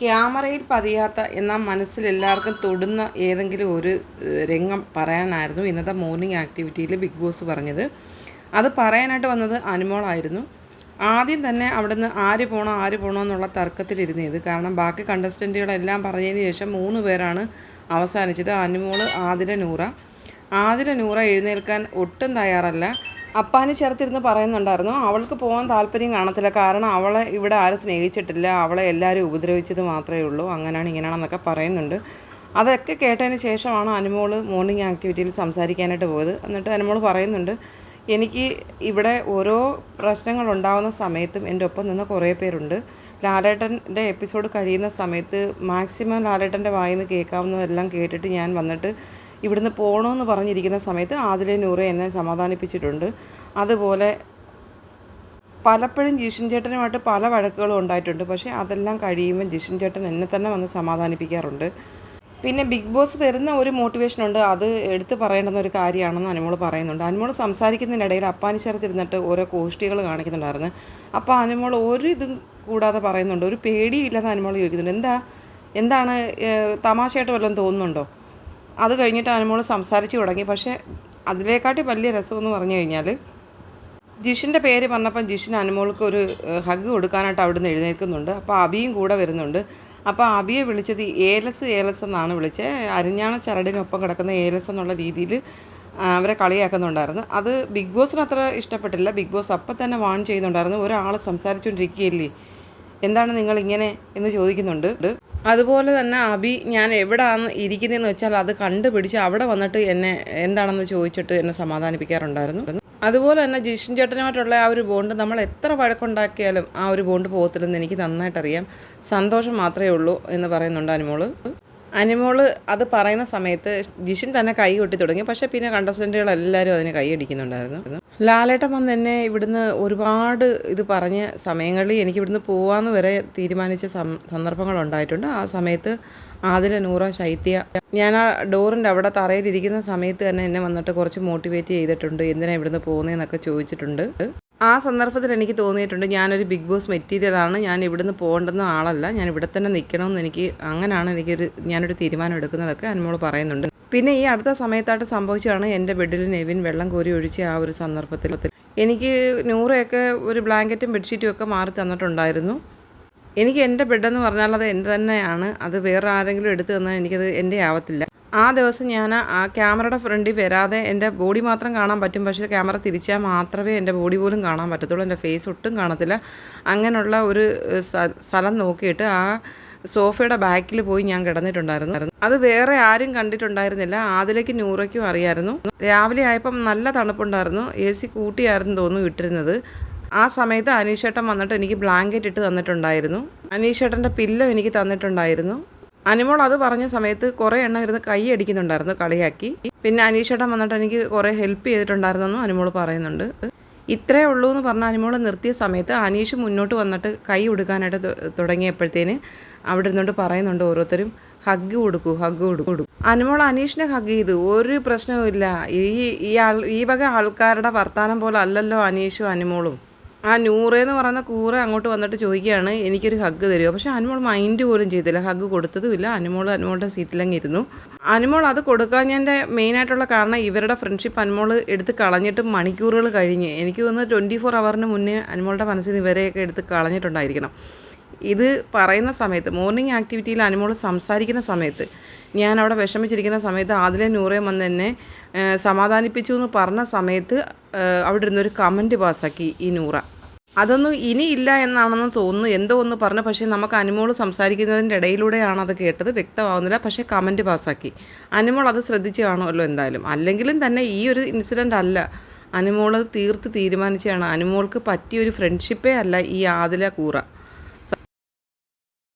ക്യാമറയിൽ പതിയാത്ത എന്നാൽ മനസ്സിൽ എല്ലാവർക്കും തൊടുന്ന ഏതെങ്കിലും ഒരു രംഗം പറയാനായിരുന്നു ഇന്നത്തെ മോർണിംഗ് ആക്ടിവിറ്റിയിൽ ബിഗ് ബോസ് പറഞ്ഞത്. അത് പറയാനായിട്ട് വന്നത് അനുമോളായിരുന്നു. ആദ്യം തന്നെ അവിടുന്ന് ആര് പോകണോ ആര് പോകണോ എന്നുള്ള തർക്കത്തിലിരുന്നത് കാരണം ബാക്കി കണ്ടസ്റ്റന്റുകളെല്ലാം പറഞ്ഞതിന് ശേഷം മൂന്ന് പേരാണ് അവസാനിച്ചത്. അനുമോൾ ആതിര നൂറ. ആതിര നൂറ എഴുന്നേൽക്കാൻ ഒട്ടും തയ്യാറല്ല. അപ്പാന് ചേർത്തിരുന്ന് പറയുന്നുണ്ടായിരുന്നു അവൾക്ക് പോകാൻ താല്പര്യം കാണത്തില്ല. കാരണം അവളെ ഇവിടെ ആരും സ്നേഹിച്ചിട്ടില്ല. അവളെ എല്ലാവരും ഉപദ്രവിച്ചത് മാത്രമേ ഉള്ളൂ. അങ്ങനെയാണ് ഇങ്ങനെയാണെന്നൊക്കെ പറയുന്നുണ്ട്. അതൊക്കെ കേട്ടതിന് ശേഷമാണ് അനുമോൾ മോർണിംഗ് ആക്ടിവിറ്റിയിൽ സംസാരിക്കാനായിട്ട് പോയത്. എന്നിട്ട് അനുമോൾ പറയുന്നുണ്ട് എനിക്ക് ഇവിടെ ഓരോ പ്രശ്നങ്ങൾ ഉണ്ടാകുന്ന സമയത്തും എന്റെ ഒപ്പം നിന്ന് കുറേ പേരുണ്ട്. ലാലേട്ടന്റെ എപ്പിസോഡ് കഴിയുന്ന സമയത്ത് മാക്സിമം ലാലേട്ടന്റെ വായിൽ നിന്ന് കേൾക്കാവുന്നതെല്ലാം കേട്ടിട്ട് ഞാൻ വന്നിട്ട് ഇവിടുന്ന് പോകണമെന്ന് പറഞ്ഞിരിക്കുന്ന സമയത്ത് ആദിലെ നൂറ് എന്നെ സമാധാനിപ്പിച്ചിട്ടുണ്ട്. അതുപോലെ പലപ്പോഴും ജിഷൻ ചേട്ടനുമായിട്ട് പല വഴക്കുകളും ഉണ്ടായിട്ടുണ്ട്. പക്ഷേ അതെല്ലാം കഴിയുമ്പോൾ ജിഷൻ ചേട്ടൻ എന്നെ തന്നെ വന്ന് സമാധാനിപ്പിക്കാറുണ്ട്. പിന്നെ ബിഗ് ബോസ് തരുന്ന ഒരു മോട്ടിവേഷൻ ഉണ്ട്. അത് എടുത്തു പറയേണ്ടുന്ന ഒരു കാര്യമാണെന്ന് അനുമോൾ പറയുന്നുണ്ട്. അനുമോൾ സംസാരിക്കുന്നതിനിടയിൽ അപ്പാനിശ്വരത്തിരുന്നിട്ട് ഓരോ കോഷ്ടികൾ കാണിക്കുന്നുണ്ടായിരുന്നു. അപ്പോൾ അനുമോൾ ഒരു ഇതും കൂടാതെ പറയുന്നുണ്ട്. ഒരു പേടിയില്ലെന്ന് അനുമോൾ ചോദിക്കുന്നുണ്ട്. എന്താ? എന്താണ് തമാശയായിട്ട് വല്ലതും തോന്നുന്നുണ്ടോ? അത് കഴിഞ്ഞിട്ട് അനുമോൾ സംസാരിച്ച് തുടങ്ങി. പക്ഷേ അതിലേക്കാട്ടി വലിയ രസമെന്ന് പറഞ്ഞു കഴിഞ്ഞാൽ ജിഷിന്റെ പേര് പറഞ്ഞപ്പം ജിഷിന് അനുമോൾക്ക് ഒരു ഹഗ് കൊടുക്കാനായിട്ട് അവിടുന്ന് എഴുന്നേൽക്കുന്നുണ്ട്. അപ്പോൾ അബിയും കൂടെ വരുന്നുണ്ട്. അപ്പോൾ അബിയെ വിളിച്ചത് ഏലസ് ഏലസ് എന്നാണ് വിളിച്ചത് അരിഞ്ഞാണ ചരടിനൊപ്പം കിടക്കുന്ന ഏലസ് എന്നുള്ള രീതിയിൽ അവരെ കളിയാക്കുന്നുണ്ടായിരുന്നു. അത് ബിഗ് ബോസിന് അത്ര ഇഷ്ടപ്പെട്ടില്ല. ബിഗ് ബോസ് അപ്പം തന്നെ വാൺ ചെയ്യുന്നുണ്ടായിരുന്നു. ഒരാൾ സംസാരിച്ചുകൊണ്ടിരിക്കുകയല്ലേ എന്താണ് നിങ്ങൾ ഇങ്ങനെ എന്ന് ചോദിക്കുന്നുണ്ട്. അതുപോലെ തന്നെ അബി ഞാൻ എവിടെയാണ് ഇരിക്കുന്നതെന്ന് വെച്ചാൽ അത് കണ്ടുപിടിച്ച് അവിടെ വന്നിട്ട് എന്നെ എന്താണെന്ന് ചോദിച്ചിട്ട് എന്നെ സമാധാനിപ്പിക്കാറുണ്ടായിരുന്നു. അതുപോലെ തന്നെ ജിഷൻ ചേട്ടനുമായിട്ടുള്ള ആ ഒരു ബോണ്ട് നമ്മൾ എത്ര വഴക്കുണ്ടാക്കിയാലും ആ ഒരു ബോണ്ട് പോകത്തില്ലെന്ന് എനിക്ക് നന്നായിട്ടറിയാം. സന്തോഷം മാത്രമേ ഉള്ളൂ എന്ന് പറയുന്നുണ്ട് അനുമോൾ. അനുമോൾ അത് പറയുന്ന സമയത്ത് ജിഷിൻ തന്നെ കൈ കൊട്ടി തുടങ്ങി. പക്ഷേ പിന്നെ കണ്ടസ്റ്റന്റുകൾ എല്ലാവരും അതിന് കൈ അടിക്കുന്നുണ്ടായിരുന്നു. ലാലേട്ടൻ വന്ന് എന്നെ ഇവിടുന്ന് ഒരുപാട് ഇത് പറഞ്ഞ സമയങ്ങളിൽ എനിക്ക് ഇവിടുന്ന് പോവാന്ന് വരെ തീരുമാനിച്ച സന്ദർഭങ്ങൾ ഉണ്ടായിട്ടുണ്ട് ആ സമയത്ത് ആദില നൂറ ശൈത്യ ഞാൻ ആ ഡോറിന്റെ അവിടെ തറയിലിരിക്കുന്ന സമയത്ത് തന്നെ എന്നെ വന്നിട്ട് കുറച്ച് മോട്ടിവേറ്റ് ചെയ്തിട്ടുണ്ട്. എന്തിനാണ് ഇവിടുന്ന് പോകുന്നതെന്നൊക്കെ ചോദിച്ചിട്ടുണ്ട്. ആ സന്ദർഭത്തിൽ എനിക്ക് തോന്നിയിട്ടുണ്ട് ഞാനൊരു ബിഗ് ബോസ് മെറ്റീരിയലാണ് ഞാൻ ഇവിടുന്ന് പോകേണ്ടുന്ന ആളല്ല ഞാൻ ഇവിടെ തന്നെ നിൽക്കണമെന്ന് എനിക്ക് അങ്ങനെയാണ് എനിക്കൊരു ഞാനൊരു തീരുമാനം എടുക്കുന്നതൊക്കെ അനുമോൾ പറയുന്നുണ്ട്. പിന്നെ ഈ അടുത്ത സമയത്തായിട്ട് സംഭവിച്ചതാണ് എന്റെ ബെഡിൽ നെവിൻ വെള്ളം കോരി ഒഴിച്ച ആ ഒരു സന്ദർഭത്തിൽ. എനിക്ക് നൂറയൊക്കെ ഒരു ബ്ലാങ്കറ്റും ബെഡ്ഷീറ്റും ഒക്കെ മാറി തന്നിട്ടുണ്ടായിരുന്നു. എനിക്ക് എന്റെ ബെഡെന്ന് പറഞ്ഞാൽ അത് എന്റെ തന്നെയാണ് അത് വേറെ ആരെങ്കിലും എടുത്തു തന്നാൽ എനിക്കത് എന്റെ ആവത്തില്ല. ആ ദിവസം ഞാൻ ആ ക്യാമറയുടെ ഫ്രണ്ടിൽ വരാതെ എന്റെ ബോഡി മാത്രം കാണാൻ പറ്റും. പക്ഷേ ക്യാമറ തിരിച്ചാൽ മാത്രമേ എന്റെ ബോഡി പോലും കാണാൻ പറ്റത്തുള്ളൂ. എന്റെ ഫേസ് ഒട്ടും കാണത്തില്ല. അങ്ങനെയുള്ള ഒരു സ്ഥലം നോക്കിയിട്ട് ആ സോഫയുടെ ബാക്കിൽ പോയി ഞാൻ കിടന്നിട്ടുണ്ടായിരുന്നു. അത് വേറെ ആരും കണ്ടിട്ടുണ്ടായിരുന്നില്ല. ആദിലേക്ക് നൂറയ്ക്കും അറിയായിരുന്നു. രാവിലെ ആയപ്പം നല്ല തണുപ്പുണ്ടായിരുന്നു. എ സി കൂട്ടിയായിരുന്നു തോന്നുന്നു ഇട്ടിരുന്നത്. ആ സമയത്ത് അനീഷേട്ടൻ വന്നിട്ട് എനിക്ക് ബ്ലാങ്കറ്റ് ഇട്ട് തന്നിട്ടുണ്ടായിരുന്നു. അനീഷേട്ടന്റെ പില്ലോ എനിക്ക് തന്നിട്ടുണ്ടായിരുന്നു. അനുമോൾ അത് പറഞ്ഞ സമയത്ത് കുറേ എണ്ണം ഇരുന്ന് കൈ അടിക്കുന്നുണ്ടായിരുന്നു കളിയാക്കി. പിന്നെ അനീഷേട്ടൻ വന്നിട്ട് എനിക്ക് കുറേ ഹെൽപ്പ് ചെയ്തിട്ടുണ്ടായിരുന്നെന്നും അനിമോൾ പറയുന്നുണ്ട്. ഇത്രേ ഉള്ളൂ എന്ന് പറഞ്ഞ അനിമോൾ നിർത്തിയ സമയത്ത് അനീഷ് മുന്നോട്ട് വന്നിട്ട് കൈ കൊടുക്കാനായിട്ട് തുടങ്ങിയപ്പോഴത്തേന് അവിടെ ഇരുന്നുകൊണ്ട് പറയുന്നുണ്ട് ഓരോരുത്തരും ഹഗ് കൊടുക്കൂ ഹഗ് കൊടുക്കൂ അനുമോൾ അനീഷിനെ ഹഗ് ചെയ്തു. ഒരു പ്രശ്നവുമില്ല. ഈ ഈ ആൾ ഈ വക ആൾക്കാരുടെ വർത്താനം പോലെ അല്ലല്ലോ അനീഷും അനുമോളും. ആ നൂറേന്ന് പറയുന്ന കൂറ അങ്ങോട്ട് വന്നിട്ട് ചോദിക്കുകയാണ് എനിക്കൊരു ഹഗ് തരുമോ? പക്ഷേ അനുമോൾ മൈൻഡ് പോലും ചെയ്തില്ല. ഹഗ് കൊടുത്തതുമില്ല. അനുമോൾ അനുമോളുടെ സീറ്റിലങ്ങ് ഇരുന്നു അനുമോൾ അത് കൊടുക്കാൻ എന്റെ മെയിനായിട്ടുള്ള കാരണം ഇവരുടെ ഫ്രണ്ട്ഷിപ്പ് അനുമോൾ എടുത്ത് കളഞ്ഞിട്ട് മണിക്കൂറുകൾ കഴിഞ്ഞ്. എനിക്ക് തോന്നുന്നു ട്വന്റി ഫോർ അവറിന് മുന്നേ അനുമോളുടെ മനസ്സിൽ നിന്ന് ഇവരെയൊക്കെ എടുത്ത് കളഞ്ഞിട്ടുണ്ടായിരിക്കണം. ഇത് പറയുന്ന സമയത്ത് മോർണിംഗ് ആക്ടിവിറ്റിയിൽ അനുമോൾ സംസാരിക്കുന്ന സമയത്ത് ഞാൻ അവിടെ വിഷമിച്ചിരിക്കുന്ന സമയത്ത് ആദ്യം നൂറേം വന്ന് എന്നെ സമാധാനിപ്പിച്ചു എന്ന് പറഞ്ഞ സമയത്ത് അവിടെ ഇരുന്നൊരു കമന്റ് പാസ്സാക്കി ഈ നൂറ. അതൊന്നും ഇനി ഇല്ല എന്നാണെന്ന് തോന്നുന്നു. എന്തോ ഒന്ന് പറഞ്ഞു. പക്ഷേ നമുക്ക് അനുമോൾ സംസാരിക്കുന്നതിന്റെ ഇടയിലൂടെയാണ് അത് കേട്ടത്. വ്യക്തമാവുന്നില്ല. പക്ഷേ കമന്റ് പാസ്സാക്കി. അനുമോൾ അത് ശ്രദ്ധിച്ച് കാണുമല്ലോ എന്തായാലും. അല്ലെങ്കിലും തന്നെ ഈ ഒരു ഇൻസിഡന്റ് അല്ല. അനുമോൾ തീർത്ത് തീരുമാനിച്ചാണ് അനുമോൾക്ക് പറ്റിയൊരു ഫ്രണ്ട്ഷിപ്പേ അല്ല ഈ ആദില കൂറ.